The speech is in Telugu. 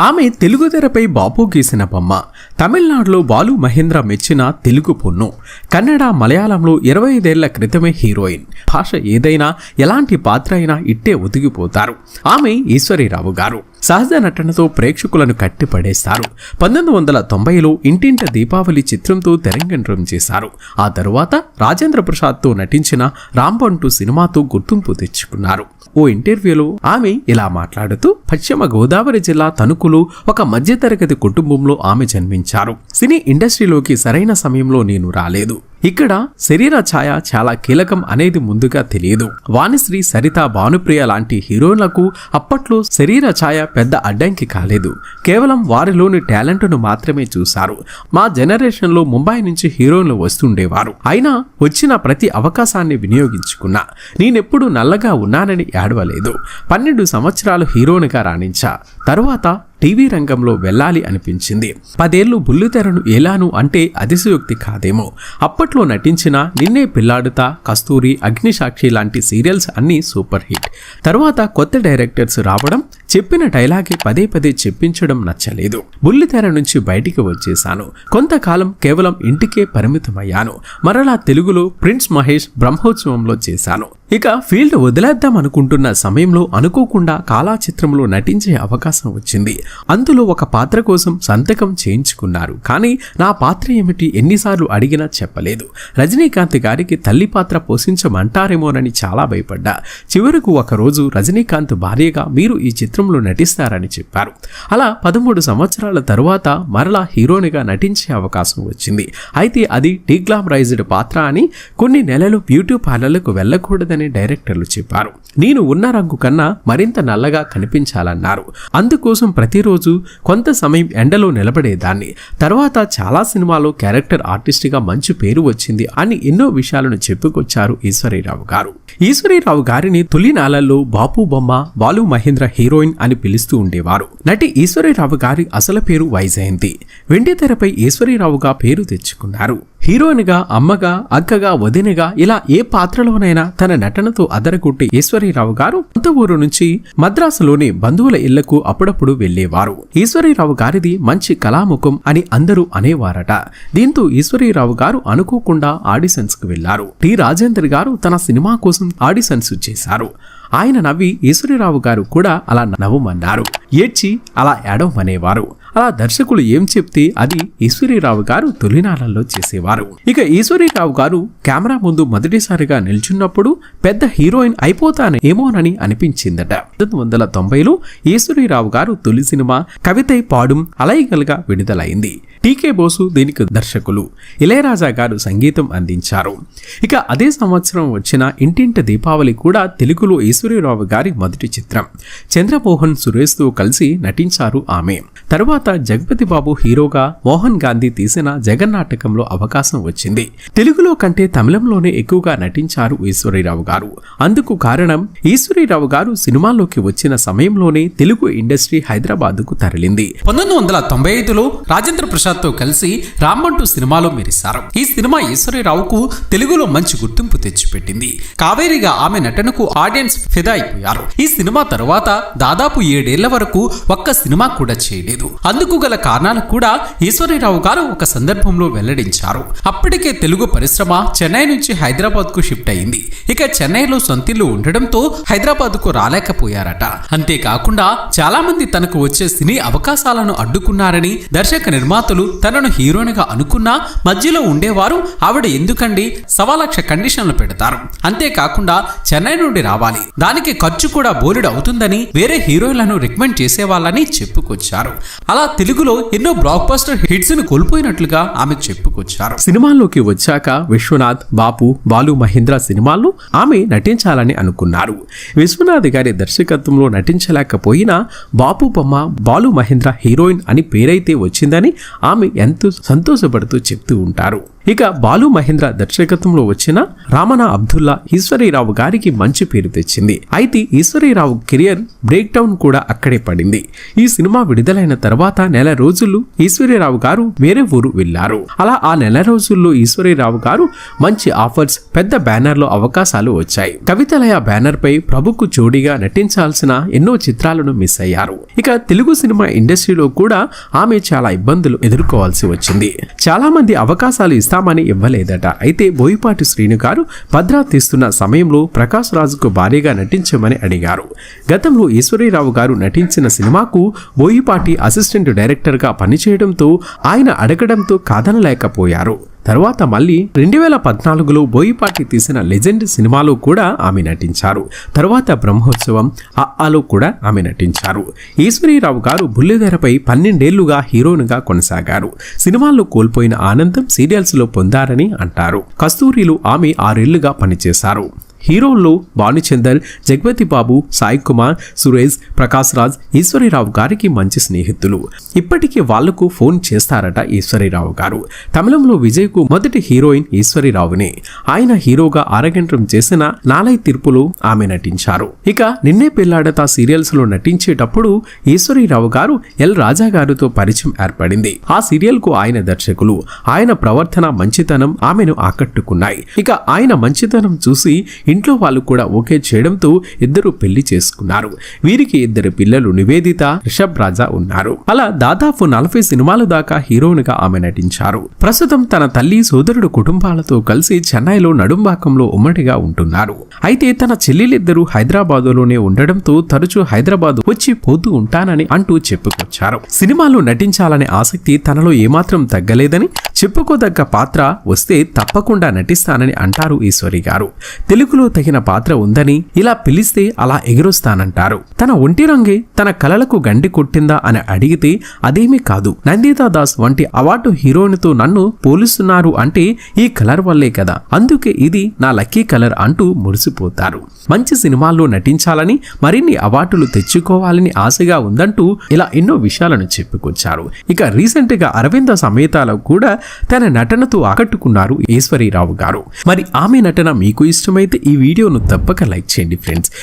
ఆమె తెలుగు తెరపై బాపు గీసిన బొమ్మ. తమిళనాడులో బాలు మహేంద్ర మెచ్చిన తెలుగు పొన్ను. కన్నడ మలయాళంలో ఇరవై ఐదేళ్ళ క్రితమే హీరోయిన్. భాష ఏదైనా ఎలాంటి పాత్ర అయినా ఇట్టే ఒదిగిపోతారు. ఆమె ఈశ్వరీరావు గారు. సహజ నటనతో ప్రేక్షకులను కట్టిపడేస్తారు. పంతొమ్మిది వందల తొంభైలో ఇంటింట దీపావళి చిత్రంతో తెరంగేంద్రం చేశారు. ఆ తరువాత రాజేంద్ర ప్రసాద్తో నటించిన రాంబంటు సినిమాతో గుర్తింపు తెచ్చుకున్నారు. ఓ ఇంటర్వ్యూలో ఆమె ఇలా మాట్లాడుతూ పశ్చిమ గోదావరి జిల్లా తణుకు తణుకులో ఒక మధ్యతరగతి కుటుంబంలో ఆమె జన్మించారు. సినీ ఇండస్ట్రీలోకి సరైన సమయంలో నేను రాలేదు. ఇక్కడ శరీర ఛాయ చాలా కీలకం అనేది ముందుగా తెలియదు. వాణిశ్రీ సరిత భానుప్రియ లాంటి హీరోయిన్లకు అప్పట్లో శరీర ఛాయ పెద్ద అడ్డంకి కాలేదు. కేవలం వారిలోని టాలెంట్ను మాత్రమే చూశారు. మా జనరేషన్లో ముంబై నుంచి హీరోయిన్లు వస్తుండేవారు. అయినా వచ్చిన ప్రతి అవకాశాన్ని వినియోగించుకున్నా. నేనెప్పుడు నల్లగా ఉన్నానని ఏడవలేదు. పన్నెండు సంవత్సరాలు హీరోయిన్గా రాణించా. తరువాత టీవీ రంగంలో వెళ్ళాలి అనిపించింది. పదేళ్ళు బుల్లితెరను ఏలాను అంటే అతిశయోక్తి కాదేమో. అప్పట్లో నటించిన నిన్నే పిల్లాడుతా కస్తూరి అగ్నిసాక్షి లాంటి సీరియల్స్ అన్నీ సూపర్ హిట్. తర్వాత కొత్త డైరెక్టర్స్ రావడం చెప్పిన డైలాగే పదే పదే చెప్పించడం నచ్చలేదు. బుల్లితెర నుంచి బయటికి వచ్చేశాను. కొంతకాలం కేవలం ఇంటికే పరిమితమయ్యాను. మరలా తెలుగులో ప్రిన్స్ మహేష్ బ్రహ్మోత్సవంలో చేశాను. ఇక ఫీల్డ్ వదిలేద్దాం అనుకుంటున్న సమయంలో అనుకోకుండా కాలా చిత్రంలో నటించే అవకాశం వచ్చింది. అందులో ఒక పాత్ర కోసం సంతకం చేయించుకున్నారు. కానీ నా పాత్ర ఏమిటి ఎన్నిసార్లు అడిగినా చెప్పలేదు. రజనీకాంత్ గారికి తల్లి పాత్ర పోషించమంటారేమోనని చాలా భయపడ్డా. చివరకు ఒకరోజు రజనీకాంత్ భార్యగా మీరు ఈ చిత్రం చిత్రంలో నటిస్తారని చెప్పారు. అలా పదమూడు సంవత్సరాల తరువాత మరలా హీరోనిగా నటించే అవకాశం వచ్చింది. అయితే అది డీగ్లామరైజ్డ్ పాత్ర అని కొన్ని నెలలు బ్యూటీ పార్లర్లకు వెళ్ళకూడదని డైరెక్టర్లు చెప్పారు. నేను ఉన్న రంగు కన్నా మరింత నల్లగా కనిపించాలన్నారు. అందుకోసం ప్రతిరోజు కొంత సమయం ఎండలో నిలబడేదాన్ని. తర్వాత చాలా సినిమాలో క్యారెక్టర్ ఆర్టిస్ట్గా మంచి పేరు వచ్చింది అని ఎన్నో విషయాలను చెప్పుకొచ్చారు ఈశ్వరీరావు గారు. ఈశ్వరీరావు గారిని తొలి నాళల్లో బాపు బొమ్మ బాలు మహేంద్ర హీరోయిన్ అని పిలుస్తూ ఉండేవారు. నటి ఈశ్వరీరావు గారి అసలు పేరు వైజయంతి. వెండితెరపై ఈశ్వరీరావుగా పేరు తెచ్చుకున్నారు. హీరోయిన్గా అమ్మగా అక్కగా వదినగా ఇలా ఏ పాత్రలోనైనా తన నటనతో అదరగొట్టే ఈశ్వరీరావు గారు సొంత ఊరు నుంచి మద్రాసులోని బంధువుల ఇళ్ళకు అప్పుడప్పుడు వెళ్ళేవారు ఈశ్వరీరావు గారిది మంచి కళాముఖం అని అందరూ అనేవారట. దీంతో ఈశ్వరీరావు గారు అనుకోకుండా ఆడిషన్స్కు వెళ్ళారు టి రాజేందర్ గారు తన సినిమా కోసం ఆడిషన్స్ చేశారు. ఆయన నవ్వి ఈశ్వరీరావు గారు కూడా అలా నవ్వమన్నారు. ఏడ్చి అలా ఏడవమనేవారు. అలా దర్శకులు ఏం చెప్తే అది ఈశ్వరీరావు గారు తొలినాళ్ళలో చేసేవారు. ఇక ఈశ్వరీరావు గారు కెమెరా ముందు మొదటిసారిగా నిల్చున్నప్పుడు పెద్ద హీరోయిన్ అయిపోతాను ఏమోనని అనిపించిందట. పంతొమ్మిది వందల తొంభైలో ఈశ్వరీరావు గారు తొలి సినిమా కవితై పాడుం అలైగల్గా విడుదలైంది. టీకే బోసు దీనికి దర్శకులు. ఇళయరాజా గారు సంగీతం అందించారు. ఇక అదే సంవత్సరం వచ్చిన ఇంటింటి దీపావళి కూడా తెలుగులో ఈశ్వరీరావు గారి మొదటి చిత్రం. చంద్రమోహన్ సురేష్తో కలిసి నటించారు ఆమె. తరువాత జగపతి బాబు హీరోగా మోహన్ గాంధీ తీసిన జగన్నాటకంలో అవకాశం వచ్చింది. తెలుగులో కంటే తమిళంలోనే ఎక్కువగా నటించారు ఈశ్వరీరావు గారు. అందుకు కారణం ఈశ్వరీరావు గారు సినిమాల్లోకి వచ్చిన సమయంలోనే తెలుగు ఇండస్ట్రీ హైదరాబాద్కు తరలింది. పంతొమ్మిది వందల తొంభై ఐదులో రాజేంద్ర ప్రసాద్తో కలిసి రామ్మంటూ సినిమాలో మెరిశారు. ఈ సినిమా ఈశ్వరీరావుకు తెలుగులో మంచి గుర్తింపు తెచ్చిపెట్టింది. కావేరిగా ఆమె నటనకు ఆడియన్స్ ఫిదా అయిపోయారు. ఈ సినిమా తరువాత దాదాపు ఏడేళ్ళ వరకు ఒక్క సినిమా కూడా చేయలేదు. అందుకు గల కారణాలు కూడా ఈశ్వరీరావు గారు ఒక సందర్భంలో వెల్లడించారు. అప్పటికే తెలుగు పరిశ్రమ చెన్నై నుంచి హైదరాబాద్కు షిఫ్ట్ అయింది. ఇక చెన్నైలో సొంతిల్లు ఉండడంతో హైదరాబాద్కు రాలేకపోయారట. అంతేకాకుండా చాలా మంది తనకు వచ్చే సినీ అవకాశాలను అడ్డుకున్నారని దర్శక నిర్మాతలు తనను హీరోయిన్గా అనుకున్నా మధ్యలో ఉండేవారు ఆవిడ ఎందుకండి సవాలక్ష కండిషన్లు పెడతారు. అంతేకాకుండా చెన్నై నుండి రావాలి. దానికి ఖర్చు కూడా బోలెడు అవుతుందని వేరే హీరోయిన్లను రికమెండ్ చేసేవాళ్ళని చెప్పుకొచ్చారు. అలా తెలుగులో ఎన్నో బ్లాక్ బస్టర్ హిట్స్ను కోల్పోయినట్లుగా ఆమె చెప్పుకొచ్చారు. సినిమాల్లోకి వచ్చాక విశ్వనాథ్ బాపు బాలు మహేంద్ర సినిమాల్లో ఆమె నటించాలని అనుకున్నారు. విశ్వనాథ్ గారి దర్శకత్వంలో నటించలేకపోయినా బాపు బొమ్మ బాలు మహేంద్ర హీరోయిన్ అని పేరైతే వచ్చిందని ఆమె ఎంతో సంతోషపడుతూ చెప్తూ ఉంటారు. ఇక బాలు మహేంద్ర దర్శకత్వంలో వచ్చిన రామన అబ్దుల్లా ఈశ్వరీరావు గారికి మంచి పేరు తెచ్చింది. అయితే ఈశ్వరీరావు కెరియర్ బ్రేక్ డౌన్ కూడా అక్కడే పడింది. ఈ సినిమా విడుదలైన తర్వాత తర్వాత నెల రోజులు ఈశ్వరీరావు గారు వేరే ఊరు వెళ్ళారు అలా ఆ నెల రోజుల్లో ఈశ్వరీరావు గారు మంచి ఆఫర్స్ పెద్ద బ్యానర్లో అవకాశాలు వచ్చాయి. కవితలయ బ్యానర్ పై ప్రభుకు జోడిగా నటించాల్సిన ఎన్నో చిత్రాలను మిస్ అయ్యారు. ఇక తెలుగు సినిమా ఇండస్ట్రీలో కూడా ఆమె చాలా ఇబ్బందులు ఎదుర్కోవాల్సి వచ్చింది. చాలా మంది అవకాశాలు ఇస్తామని ఇవ్వలేదట. అయితే బోయిపాటి శ్రీను గారు భద్రా తీస్తున్న సమయంలో ప్రకాష్ రాజుకు భారీగా నటించమని అడిగారు. గతంలో ఈశ్వరీరావు గారు నటించిన సినిమాకు బోయిపాటి అసిస్టెంట్ డైరెక్టర్గా పనిచేయడంతో ఆయన అడగడంతో కాదనలేకపోయారు. తర్వాత మళ్ళీ రెండు వేల పద్నాలుగులో బోయిపాటి తీసిన లెజెండ్ సినిమాలో కూడా ఆమె నటించారు. తర్వాత బ్రహ్మోత్సవం అలో కూడా ఆమె నటించారు. ఈశ్వరీరావు గారు బుల్లిధెరపై పన్నెండేళ్ళుగా హీరోయిన్గా కొనసాగారు. సినిమాల్లో కోల్పోయిన ఆనందం సీరియల్స్లో పొందారని అంటారు. కస్తూరిలో ఆమె ఆరేళ్ళుగా పనిచేశారు. హీరోల్లో భానుచందర్ జగపతి బాబు సాయి కుమార్ సురేష్ ప్రకాష్ రాజ్ ఈశ్వరీరావు గారికి మంచి స్నేహితులు. ఇప్పటికీ వాళ్ళకు ఫోన్ చేస్తారట ఈశ్వరీరావు గారు. తమిళంలో విజయ్కు మొదటి హీరోయిన్ ఈశ్వరీరావునే. ఆయన హీరోగా ఆరగంటం చేసిన నాలై తీర్పులో ఆమె నటించారు. ఇక నిన్నే పెళ్ళాడతా సీరియల్స్లో నటించేటప్పుడు ఈశ్వరీరావు గారు ఎల్ రాజా గారితో పరిచయం ఏర్పడింది. ఆ సీరియల్కు ఆయన దర్శకులు. ఆయన ప్రవర్తన మంచితనం ఆమెను ఆకట్టుకున్నాయి. ఇక ఆయన మంచితనం చూసి ఇంట్లో వాళ్ళు కూడా ఓకే చేయడంతో ఇద్దరు పెళ్ళి చేసుకున్నారు. వీరికి ఇద్దరు పిల్లలు నివేదిత రిషబ్ రాజా ఉన్నారు. అలా దాదాపు నలభై సినిమాల దాకా హీరోయిన్గా ఆమె నటించారు. ప్రస్తుతం తన తల్లి సోదరుడు కుటుంబాలతో కలిసి చెన్నైలో నడుంబాకంలో ఉమ్మడిగా ఉంటున్నారు. అయితే తన చెల్లెలిద్దరూ హైదరాబాదులోనే ఉండడంతో తరచూ హైదరాబాద్ వచ్చి పోతూ ఉంటానని అంటూ చెప్పుకొచ్చారు. సినిమాలో నటించాలనే ఆసక్తి తనలో ఏమాత్రం తగ్గలేదని చెప్పుకోదగ్గ పాత్ర వస్తే తప్పకుండా నటిస్తానని అంటారు ఈశ్వరి గారు. తెలుగులో తగిన పాత్ర ఉందని ఇలా పిలిస్తే అలా ఎగురొస్తానంటారు. తన ఒంటి రంగే తన కలలకు గండి కొట్టిందా అని అడిగితే అదేమీ కాదు. నందితా దాస్ వంటి అవార్డు హీరోయిన్తో నన్ను పోలుస్తున్నారు అంటే ఈ కలర్ వల్లే కదా. అందుకే ఇది నా లక్కీ కలర్ అంటూ మురిసిపోతారు. మంచి సినిమాల్లో నటించాలని మరిన్ని అవార్డులు తెచ్చుకోవాలని ఆశగా ఉందంటూ ఇలా ఎన్నో విషయాలను చెప్పుకొచ్చారు. ఇక రీసెంట్గా అరవింద సమేతాలో కూడా తన నటనతో ఆకట్టుకున్నారు ఈశ్వరీరావు గారు. మరి ఆమె నటన మీకు ఇష్టమైతే ఈ వీడియోను తప్పక లైక్ చేయండి ఫ్రెండ్స్.